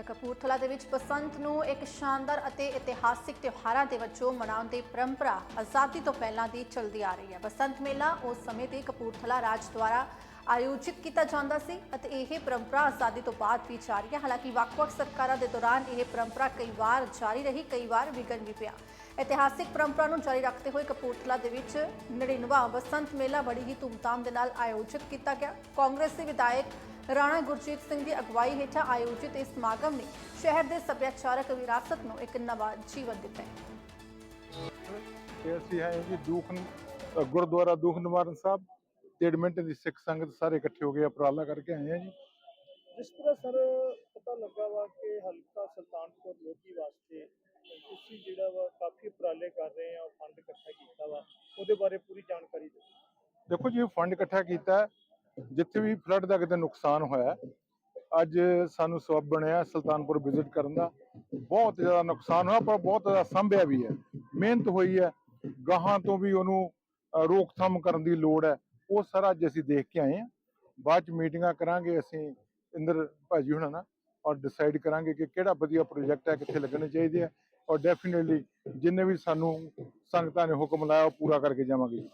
ਤਾਂ ਕਪੂਰਥਲਾ ਦੇ ਵਿੱਚ ਬਸੰਤ ਨੂੰ ਇੱਕ ਸ਼ਾਨਦਾਰ ਅਤੇ ਇਤਿਹਾਸਿਕ ਤਿਉਹਾਰਾਂ ਦੇ ਵਜੋਂ ਮਨਾਉਣ ਦੀ ਪਰੰਪਰਾ ਆਜ਼ਾਦੀ ਤੋਂ ਪਹਿਲਾਂ ਦੀ ਚੱਲਦੀ ਆ ਰਹੀ ਹੈ। ਬਸੰਤ ਮੇਲਾ ਉਸ ਸਮੇਂ ਤੇ ਕਪੂਰਥਲਾ ਰਾਜ ਦੁਆਰਾ ਆਯੋਜਿਤ ਕੀਤਾ ਜਾਂਦਾ ਸੀ ਅਤੇ ਇਹ ਪਰੰਪਰਾ ਆਜ਼ਾਦੀ ਤੋਂ ਬਾਅਦ ਵੀ ਜਾਰੀ ਹੈ। ਹਾਲਾਂਕਿ ਵੱਖ-ਵੱਖ ਸਰਕਾਰਾਂ ਦੇ ਦੌਰਾਨ ਇਹ ਪਰੰਪਰਾ ਕਈ ਵਾਰ ਜਾਰੀ ਰਹੀ, ਕਈ ਵਾਰ ਵਿਗੜ ਵੀ ਪਿਆ। ਇਤਿਹਾਸਿਕ ਪਰੰਪਰਾ ਨੂੰ ਜਾਰੀ ਰੱਖਦੇ ਹੋਏ ਕਪੂਰਥਲਾ ਦੇ ਵਿੱਚ 99ਵਾਂ ਬਸੰਤ ਮੇਲਾ ਬੜੀ ਹੀ ਧੂਮਧਾਮ ਦੇ ਨਾਲ ਆਯੋਜਿਤ ਕੀਤਾ ਗਿਆ। ਕਾਂਗਰਸ ਦੇ ਵਿਧਾਇਕ ਰਾਣਾ ਗੁਰਜੀਤ ਸਿੰਘ ਦੀ ਅਗਵਾਈ ਹੇਠਾਂ ਆਯੋਜਿਤ ਇਸ ਸਮਾਗਮ ਨੇ ਸ਼ਹਿਰ ਦੇ ਸੱਭਿਆਚਾਰਕ ਵਿਰਾਸਤ ਨੂੰ ਇੱਕ ਨਵਾਂ ਜੀਵਨ ਦਿੱਤਾ ਹੈ। ਅਸੀਂ ਹੈ ਜੀ ਦੂਖ ਅ, ਗੁਰਦੁਆਰਾ ਦੂਖ ਨਿਵਾਰਨ ਸਾਹਿਬ ਐਡਮਿੰਟਨ ਦੀ ਸਿੱਖ ਸੰਗਤ ਸਾਰੇ ਇਕੱਠੇ ਹੋ ਗਏ ਉਪਰਾਲਾ ਕਰਕੇ ਆਏ ਆ ਜੀ। ਜਿਸ ਤਰ੍ਹਾਂ ਸਰ ਪਤਾ ਲੱਗਾ ਵਾ ਕਿ ਹਲਕਾ ਸੁਲਤਾਨਪੁਰ ਲੋਧੀ ਵਾਸਤੇ ਤੁਸੀਂ ਜਿਹੜਾ ਵਾ ਕਾਫੀ ਉਪਰਾਲੇ ਕਰ ਰਹੇ ਆ ਫੰਡ ਇਕੱਠਾ ਕੀਤਾ ਵਾ ਉਹਦੇ ਬਾਰੇ ਪੂਰੀ ਜਾਣਕਾਰੀ ਦਿਓ। ਦੇਖੋ ਜੀ ਫੰਡ ਇਕੱਠਾ ਕੀਤਾ ਜਿੱਥੇ ਵੀ ਫਲੱਡ ਦਾ ਕਿਤੇ ਨੁਕਸਾਨ ਹੋਇਆ ਅੱਜ ਸਾਨੂੰ ਸਬਬ ਬਣਿਆ ਸੁਲਤਾਨਪੁਰ ਵਿਜ਼ਿਟ ਕਰਨ ਦਾ। ਬਹੁਤ ਜ਼ਿਆਦਾ ਨੁਕਸਾਨ ਹੋਇਆ, ਪਰ ਬਹੁਤ ਜ਼ਿਆਦਾ ਸੰਭਿਆ ਵੀ ਹੈ। ਮਿਹਨਤ ਹੋਈ ਹੈ, ਗਾਹਾਂ ਤੋਂ ਵੀ ਉਹਨੂੰ ਰੋਕਥਾਮ ਕਰਨ ਦੀ ਲੋੜ ਹੈ। ਉਹ ਸਾਰਾ ਅੱਜ ਅਸੀਂ ਦੇਖ ਕੇ ਆਏ ਹਾਂ। ਬਾਅਦ ਚ ਮੀਟਿੰਗਾਂ ਕਰਾਂਗੇ ਅਸੀਂ, ਇੰਦਰ ਭਾਜੀ ਹੁਣਾਂ ਨਾਲ, ਔਰ ਡਿਸਾਈਡ ਕਰਾਂਗੇ ਕਿ ਕਿਹੜਾ ਵਧੀਆ ਪ੍ਰੋਜੈਕਟ ਹੈ, ਕਿੱਥੇ ਲੱਗਣੇ ਚਾਹੀਦੇ ਆ। ਔਰ ਡੈਫੀਨਿਟਲੀ ਜਿੰਨੇ ਵੀ ਸਾਨੂੰ ਸੰਗਤਾਂ ਨੇ ਹੁਕਮ ਲਾਇਆ, ਉਹ ਪੂਰਾ ਕਰਕੇ ਜਾਵਾਂਗੇ।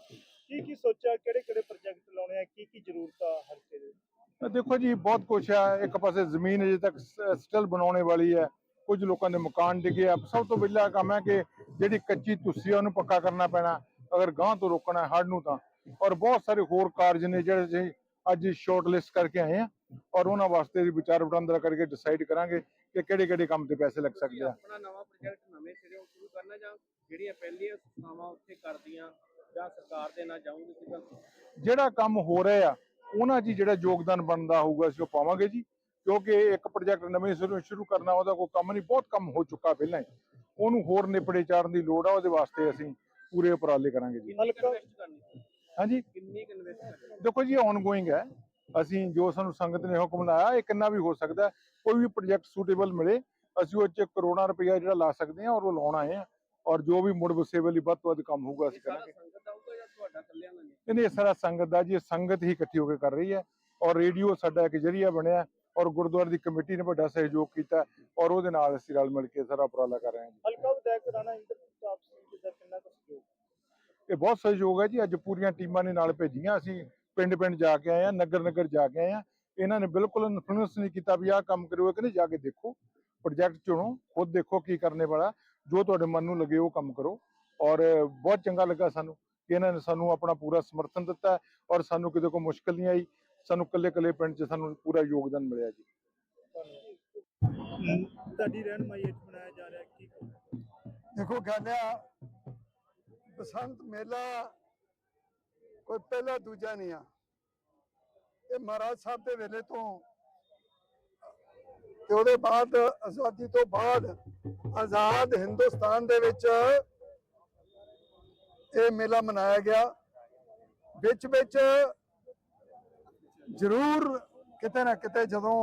ਕੀ ਕੀ ਸੋਚਿਆ ਕਿਹੜੇ ਕਿਹੜੇ ਆ ਕੀ ਕੀ ਜ਼ਰੂਰਤ ਆ ਹਲਕੇ ਦੇ? ਦੇਖੋ ਜੀ ਬਹੁਤ ਕੁਛ ਹੈ। ਇੱਕ ਪਾਸੇ ਜ਼ਮੀਨ ਅਜੇ ਤੱਕ ਸਟਲ ਬਣਾਉਣੇ ਵਾਲੀ ਹੈ। ਕੁਝ ਲੋਕਾਂ ਦੇ ਮਕਾਨ ਡਿੱਗੇ ਆ। ਸਭ ਤੋਂ ਪਹਿਲਾ ਕੰਮ ਹੈ ਕਿ ਜਿਹੜੀ ਕੱਚੀ ਤੁਸੀ ਉਹਨੂੰ ਪੱਕਾ ਕਰਨਾ ਪੈਣਾ। ਅਗਰ ਗਾਂ ਤੋਂ ਰੋਕਣਾ ਹੈ ਹੜ੍ਹ ਨੂੰ ਤਾਂ। ਔਰ ਬਹੁਤ ਸਾਰੇ ਹੋਰ ਕਾਰਜ ਨੇ ਜਿਹੜੇ ਅੱਜ ਸ਼ਾਰਟ ਲਿਸਟ ਕਰਕੇ ਆਏ ਆ। ਔਰ ਉਹਨਾਂ ਵਾਸਤੇ ਵੀ ਵਿਚਾਰ ਵਟਾਂਦਰਾ ਕਰਕੇ ਡਿਸਾਈਡ ਕਰਾਂਗੇ ਕਿ ਕਿਹੜੇ ਕਿਹੜੇ ਕੰਮ ਤੇ ਪੈਸੇ ਲੱਗ ਸਕਦੇ ਆ। ਆਪਣਾ ਨਵਾਂ ਪ੍ਰੋਜੈਕਟ ਨਵੇਂ ਸਿਰੋਂ ਸ਼ੁਰੂ ਕਰਨਾ ਜਾਂ ਜਿਹੜੀਆਂ ਪਹਿਲੀਆਂ ਸੰਸਥਾਵਾਂ ਉੱਥੇ ਕਰਦੀਆਂ ਜਾਂ ਸਰਕਾਰ ਦੇ ਨਾਲ ਜਾਊਂਗੀ ਕਿਦਾਂ ਜਿਹੜਾ ਕੰਮ ਹੋ ਰਿਹਾ ਆ ਉਹਨਾਂ 'ਚ ਜਿਹੜਾ ਯੋਗਦਾਨ ਬਣਦਾ ਹੋਊਗਾ ਅਸੀਂ ਉਹ ਪਾਵਾਂਗੇ ਜੀ। ਕਿਉਂਕਿ ਇੱਕ ਪ੍ਰੋਜੈਕਟ ਨਵੇਂ ਸਿਰੋਂ ਸ਼ੁਰੂ ਕਰਨਾ ਉਹਦਾ ਕੋਈ ਕੰਮ ਨਹੀਂ ਬਹੁਤ ਕੰਮ ਹੋ ਚੁੱਕਾ ਪਹਿਲਾਂ ਹੀ। ਉਹਨੂੰ ਹੋਰ ਨਿਪੜੇ ਚਾੜਨ ਦੀ ਲੋੜ ਆ ਉਹਦੇ ਵਾਸਤੇ ਅਸੀਂ ਪੂਰੇ ਉਪਰਾਲੇ ਕਰਾਂਗੇ ਜੀ। ਹਲਕਾ- ਹਾਂਜੀ? ਕਿੰਨੀ ਇਨਵੈਸਟ ਕਰਨੀ ਦੇਖੋ ਜੀ ਆਨਗੋਇੰਗ ਹੈ। ਅਸੀਂ ਜੋ ਸਾਨੂੰ ਸੰਗਤ ਨੇ ਹੁਕਮ ਲਾਇਆ ਇਹ ਕਿੰਨਾ ਵੀ ਹੋ ਸਕਦਾ। ਕੋਈ ਵੀ ਪ੍ਰੋਜੈਕਟ ਸੂਟੇਬਲ ਮਿਲੇ ਅਸੀਂ ਉਹ 'ਚ ਕਰੋੜਾਂ ਰੁਪਇਆ ਜਿਹੜਾ ਲਾ ਸਕਦੇ ਹਾਂ ਔਰ ਉਹ ਲਾਉਣ ਹਾਂ। ਔਰ ਜੋ ਵੀ ਮੁੜ ਵਸੇ ਵਾਲੀ ਵੱਧ ਤੋਂ ਵੱਧ ਕੰਮ ਹੋਊਗਾ ਅਸੀਂ ਕਰਾਂਗੇ। ਇਹਨੇ ਇਹ ਸਾਰਾ ਸੰਗਤ ਦਾ ਜੀ ਇਹ ਸੰਗਤ ਹੀ ਇਕੱਠੀ ਹੋ ਕੇ ਕਰ ਰਹੀ ਹੈ ਔਰ ਰੇਡੀਓ ਸਾਡਾ ਇੱਕ ਜਰੀਆ ਬਣਿਆ ਔਰ ਗੁਰਦੁਆਰੇ ਦੀ ਕਮੇਟੀ ਨੇ ਵੱਡਾ ਸਹਿਯੋਗ ਕੀਤਾ ਔਰ ਉਹਦੇ ਨਾਲ ਅਸੀਂ ਰਲ ਮਿਲ ਕੇ ਸਾਰਾ ਉਪਰਾਲਾ ਕਰ ਰਹੇ ਹਾਂ ਜੀ। ਹਲਕਾ ਵਿਧਾਇਕ ਰਾਣਾ ਇੰਦਰਜੀਤ ਸਿੰਘ ਜੀ ਦਾ ਕਿੰਨਾ ਕੁ ਸਹਿਯੋਗ? ਇਹ ਬਹੁਤ ਸਹਿਯੋਗ ਹੈ ਜੀ ਅੱਜ ਪੂਰੀਆਂ ਟੀਮਾਂ ਨੇ ਨਾਲ ਭੇਜੀਆਂ ਅਸੀਂ ਪਿੰਡ ਪਿੰਡ ਜਾ ਕੇ ਆਏ ਆ ਨਗਰ ਨਗਰ ਜਾ ਕੇ ਆਏ ਆ ਇਹਨਾਂ ਨੇ ਬਿਲਕੁਲ ਇਨਫਲੂਐਂਸ ਨਹੀਂ ਕੀਤਾ ਵੀ ਆਹ ਕੰਮ ਕਰਿਓ ਕਿ ਨਹੀਂ ਜਾ ਕੇ ਦੇਖੋ ਪ੍ਰੋਜੈਕਟ ਚੁਣੋ ਖੁਦ ਦੇਖੋ ਕੀ ਕਰਨੇ ਵਾਲਾ ਜੋ ਤੁਹਾਡੇ ਮਨ ਨੂੰ ਲੱਗੇ ਉਹ ਕੰਮ ਕਰੋ। ਔਰ ਬਹੁਤ ਚੰਗਾ ਲੱਗਾ ਸਾਨੂੰ। ਕਿ ਇਹਨਾਂ ਨੇ ਸਾਨੂੰ ਆਪਣਾ ਪੂਰਾ ਸਮਰਥਨ ਦਿੱਤਾ ਔਰ ਸਾਨੂੰ ਕਿਤੇ ਕੋਈ ਮੁਸ਼ਕਲ ਨਹੀਂ ਆਈ ਸਾਨੂੰ ਕੱਲੇ ਕੱਲੇ ਪਿੰਡ 'ਚ ਸਾਨੂੰ ਪੂਰਾ ਯੋਗਦਾਨ ਮਿਲਿਆ ਜੀ। ਤੁਹਾਡੀ ਰਹਿਨਮਾਈ ਵਿੱਚ ਬਣਾਇਆ ਜਾ ਰਿਹਾ ਕੀ? ਦੇਖੋ ਗੱਲ ਆ ਬਸੰਤ ਮੇਲਾ ਕੋਈ ਪਹਿਲਾ ਦੂਜਾ ਨਹੀਂ ਆ। ਇਹ ਮਹਾਰਾਜ ਸਾਹਿਬ ਦੇ ਵੇਲੇ ਤੋਂ ਤੇ ਉਹਦੇ ਬਾਅਦ ਆਜ਼ਾਦੀ ਤੋਂ ਬਾਅਦ ਆਜ਼ਾਦ ਹਿੰਦੁਸਤਾਨ ਦੇ ਵਿੱਚ ਇਹ ਮੇਲਾ ਮਨਾਇਆ ਗਿਆ। ਵਿੱਚ ਵਿੱਚ ਜ਼ਰੂਰ ਕਿਤੇ ਨਾ ਕਿਤੇ ਜਦੋਂ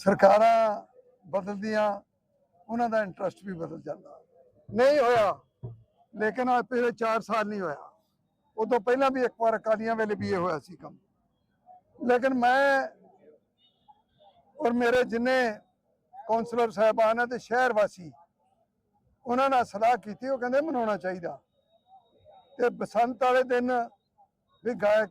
ਸਰਕਾਰਾਂ ਬਦਲਦੀਆਂ, ਉਹਨਾਂ ਦਾ ਇੰਟਰਸਟ ਵੀ ਬਦਲ ਜਾਂਦਾ। ਨਹੀਂ ਹੋਇਆ। ਲੇਕਿਨ ਆ ਪਿਛਲੇ 4 ਸਾਲ ਨਹੀਂ ਹੋਇਆ। ਉਦੋਂ ਪਹਿਲਾਂ ਵੀ ਇੱਕ ਵਾਰ ਅਕਾਲੀਆਂ ਵੇਲੇ ਵੀ ਇਹ ਹੋਇਆ ਸੀ ਕੰਮ। ਲੇਕਿਨ ਮੈਂ ਔਰ ਮੇਰੇ ਜਿੰਨੇ ਕਾਉਂਸਲਰ ਸਾਹਿਬਾਨ ਆ ਤੇ ਸ਼ਹਿਰ ਵਾਸੀ ਉਹਨਾਂ ਨਾਲ ਸਲਾਹ ਕੀਤੀ, ਉਹ ਕਹਿੰਦੇ ਮਨਾਉਣਾ ਚਾਹੀਦਾ। ਤੇ ਬਸੰਤ ਵਾਲੇ ਦਿਨ ਵੀ ਗਾਇਕ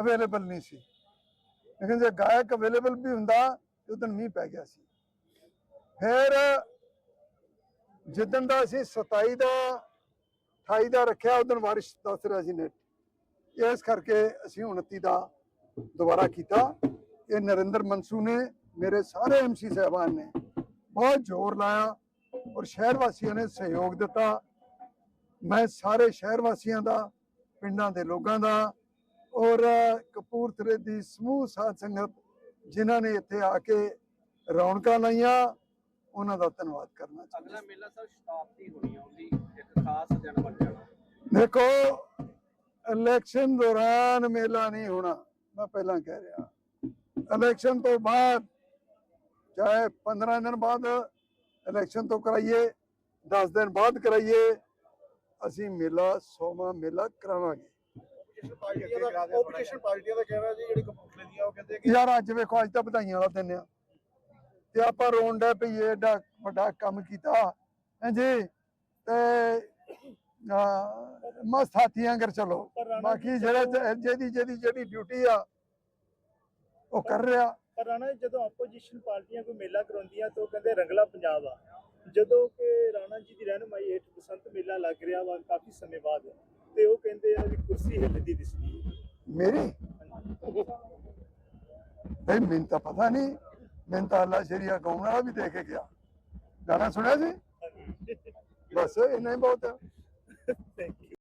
ਅਵੇਲੇਬਲ ਨਹੀਂ ਸੀ। ਲੇਕਿਨ ਜੇ ਗਾਇਕ ਅਵੇਲੇਬਲ ਵੀ ਹੁੰਦਾ, ਤੇ ਉਦੋਂ ਮੀਂਹ ਪੈ ਗਿਆ ਸੀ। ਫਿਰ ਜਿੱਦਣ ਦਾ ਅਸੀਂ 27 ਦਾ 28 ਦਾ ਰੱਖਿਆ, ਉਦੋਂ ਬਾਰਿਸ਼ ਦੱਸ ਰਿਹਾ ਸੀ ਨੈਟ। ਇਸ ਕਰਕੇ ਅਸੀਂ 29 ਦਾ ਦੁਬਾਰਾ ਕੀਤਾ। ਇਹ ਨਰਿੰਦਰ ਮਨਸੂ ਨੇ, ਮੇਰੇ ਸਾਰੇ ਐਮਸੀ ਸਾਹਿਬਾਨ ਨੇ, ਬਹੁਤ ਜ਼ੋਰ ਲਾਇਆ। ਔਰ ਸ਼ਹਿਰ ਵਾਸੀਆਂ ਨੇ ਸਹਿਯੋਗ ਦਿੱਤਾ। ਮੈਂ ਸਾਰੇ ਸ਼ਹਿਰ ਵਾਸੀਆਂ ਦਾ ਪਿੰਡਾਂ ਦੇ ਲੋਕਾਂ ਦਾ ਔਰ ਕਪੂਰਥਲੇ ਦੀ ਸਮੂਹ ਸਾਧ ਸੰਗਤ ਜਿਨ੍ਹਾਂ ਨੇ ਇੱਥੇ ਆ ਕੇ ਰੌਣਕਾਂ ਲਾਈਆਂ ਉਹਨਾਂ ਦਾ ਧੰਨਵਾਦ ਕਰਨਾ ਚਾਹੁੰਦਾ। ਅਗਲਾ ਮੇਲਾ ਸਰ ਸ਼ਤਾਬਦੀ ਹੋਣੀ ਆ ਉਹਦੀ ਇੱਕ ਖਾਸ ਦਿਨ ਬਣ ਜਾਣਾ। ਦੇਖੋ ਇਲੈਕਸ਼ਨ ਦੌਰਾਨ ਮੇਲਾ ਨਹੀਂ ਹੋਣਾ ਮੈਂ ਪਹਿਲਾਂ ਕਹਿ ਰਿਹਾ। ਇਲੈਕਸ਼ਨ ਤੋਂ ਬਾਅਦ ਚਾਹੇ 15 ਦਿਨ ਬਾਅਦ ਇਲੈਕਸ਼ਨ ਤੋਂ ਕਰਾਈਏ 10 ਦਿਨ ਬਾਅਦ ਕਰਾਈਏ ਅਸੀਂ ਮੇਲਾ ਸੋਮਾ ਮੇਲਾ ਕਰਾਵਾਂਗੇ। ਆਪੋਜੀਸ਼ਨ ਪਾਰਟੀਆਂ ਦਾ ਆਪੋਜੀਸ਼ਨ ਪਾਰਟੀਆਂ ਦਾ ਕਹਿਣਾ ਜੀ ਜਿਹੜੀ ਕਪੂਰਥਲੇ ਦੀਆਂ ਉਹ ਕਹਿੰਦੇ ਕਿ ਯਾਰ ਅੱਜ ਵੇਖੋ ਅੱਜ ਤਾਂ ਵਧਾਈਆਂ ਵਾਲਾ ਦਿਨ ਆ। ਤੇ ਆਪਾਂ ਰੋਣ ਡੈ ਪਈ ਏਡਾ ਵੱਡਾ ਕੰਮ ਕੀਤਾ। ਹਾਂਜੀ ਤੇ ਮਸਤ ਹਾਥੀਆਂ ਕਰ ਚਲੋ। ਬਾਕੀ ਜਿਹੜੇ ਜਿਹਦੀ ਜਿਹਦੀ ਜਿਹੜੀ ਡਿਊਟੀ ਆ ਉਹ ਕਰ ਰਿਹਾ। ਪਰ ਰਾਣਾ ਜਦੋਂ ਆਪੋਜੀਸ਼ਨ ਪਾਰਟੀਆਂ ਕੋਈ ਮੇਲਾ ਕਰਾਉਂਦੀਆਂ ਤਾਂ ਉਹ ਕਹਿੰਦੇ ਰੰਗਲਾ ਪੰਜਾਬ ਆ ਜਦੋਂ ਕਿ ਰਾਣਾ ਜੀ ਦੀ ਰਹਿਨਮਾਈ ਹੇਠ ਬਸੰਤ ਮੇਲਾ ਲੱਗ ਰਿਹਾ ਵਾ ਕਾਫੀ ਸਮੇਂ ਬਾਅਦ ਤੇ ਉਹ ਕਹਿੰਦੇ ਆ ਵੀ ਕੁਰਸੀ ਹਿੱਲਦੀ ਦਿਸਦੀ ਹੈ। ਮੇਰੀ? ਬਈ ਮੈਨੂੰ ਤਾਂ ਪਤਾ ਨਹੀਂ। ਮੈਨੂੰ ਤਾਂ ਅੱਲਾ ਸ਼ਰੀਆ ਗਾਉਣ ਵਾਲਾ ਵੀ ਦੇ ਕੇ ਗਿਆ। ਗਾਣਾ ਸੁਣਿਆ ਸੀ? ਬਸ ਇੰਨਾ ਹੀ ਬਹੁਤ। ਆ